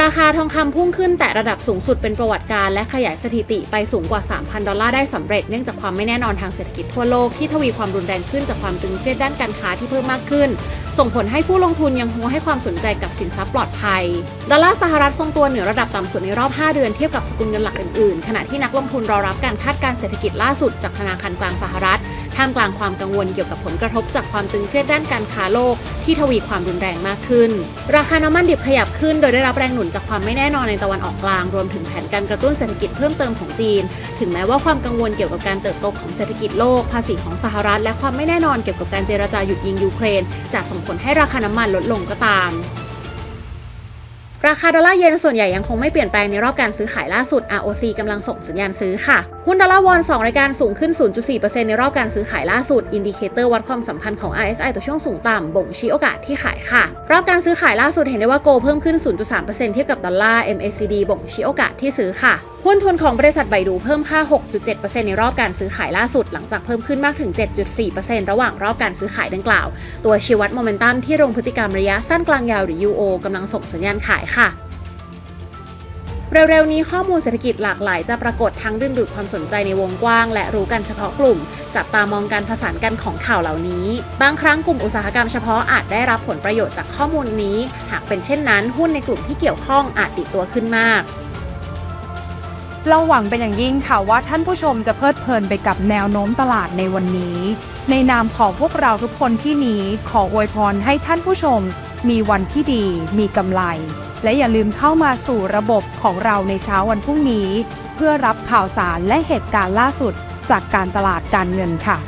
ราคาทองคำพุ่งขึ้นแต่ระดับสูงสุดเป็นประวัติการ และขยายสถิติไปสูงกว่า 3,000 ดอลลาร์ได้สำเร็จเนื่องจากความไม่แน่นอนทางเศรษฐกิจทั่วโลกที่ทวีความรุนแรงขึ้นจากความตึงเครียดด้านการค้าที่เพิ่มมากขึ้น ส่งผลให้ผู้ลงทุนยังคงให้ความสนใจกับสินทรัพย์ปลอดภัย ดอลลาร์สหรัฐทรงตัวเหนือระดับต่ำสุดในรอบ 5 เดือนเทียบกับสกุลเงินหลักอื่นๆ ขณะที่นักลงทุนรอรับการคาดการณ์เศรษฐกิจล่าสุดจากธนาคารกลางสหรัฐท่ามกลางความกังวลเกี่ยวกับผลกระทบจากความตึงเครียดด้านการค้าโลกที่ทวีความรุนแรงมากขึ้น ราคาน้ำมันดิบขยับขึ้น โดยได้รับแรงหนุนจากความไม่แน่นอนในตะวันออกกลาง รวมถึงแผนการกระตุ้นเศรษฐกิจเพิ่มเติมของจีน ถึงแม้ว่าความกังวลเกี่ยวกับการเติบโตของเศรษฐกิจโลก ภาษีของสหรัฐ และความไม่แน่นอนเกี่ยวกับการเจรจาหยุดยิงยูเครนจะส่งผลให้ราคาน้ำมันลดลงก็ตาม ราคาดอลลาร์เยนส่วนใหญ่ยังคงไม่เปลี่ยนแปลงในรอบการซื้อขายล่าสุด ROC กำลังส่งสัญญาณซื้อค่ะ หุ้นดอลลาร์วอน2รายการสูงขึ้น 0.4%ในรอบการซื้อขายล่าสุด อินดิเคเตอร์วัดความสัมพันธ์ของ RSI ต่อช่วงสูงต่ำบ่งชี้โอกาสที่ขายค่ะ รอบการซื้อขายล่าสุดเห็นได้ว่าโกลเพิ่มขึ้น 0.3%เทียบกับดอลลาร์ MACD บ่งชี้โอกาสที่ซื้อค่ะหุ้นทุนของบริษัทไบดูเพิ่มค่า 6.7%ในรอบการซื้อขายล่าสุด หลังจากเพิ่มขึ้นมากถึง 7.4%ระหว่างรอบการซื้อขายดังกล่าว ตัวชี้วัดโมเมนตัมที่ลงพฤติกรรมระยะสั้นกลางยาวหรือ UO กำลังส่งสัญญาณขายค่ะเร็วๆ นี้ข้อมูลเศรษฐกิจหลากหลายจะปรากฏทั้งดึงดูดความสนใจในวงกว้าง และรู้กันเฉพาะกลุ่ม จับตามองการผสานกันของข่าวเหล่านี้ บางครั้งกลุ่มอุตสาหกรรมเฉพาะอาจได้รับผลประโยชน์จากข้อมูลนี้ หากเป็นเช่นนั้น หุ้นในกลุ่มที่เกี่ยวข้องอาจติดตัวขึ้นมาก เราหวังเป็นอย่างยิ่งค่ะว่าท่านผู้ชมจะเพลิดเพลินไปกับแนวโน้มตลาดในวันนี้ ในนามของพวกเราทุกคนที่นี้ขออวยพรให้ท่านผู้ชม มีวันที่ดี มีกำไร และอย่าลืมเข้ามาสู่ระบบของเราในเช้าวันพรุ่งนี้ เพื่อรับข่าวสารและเหตุการณ์ล่าสุดจากการตลาดการเงินค่ะ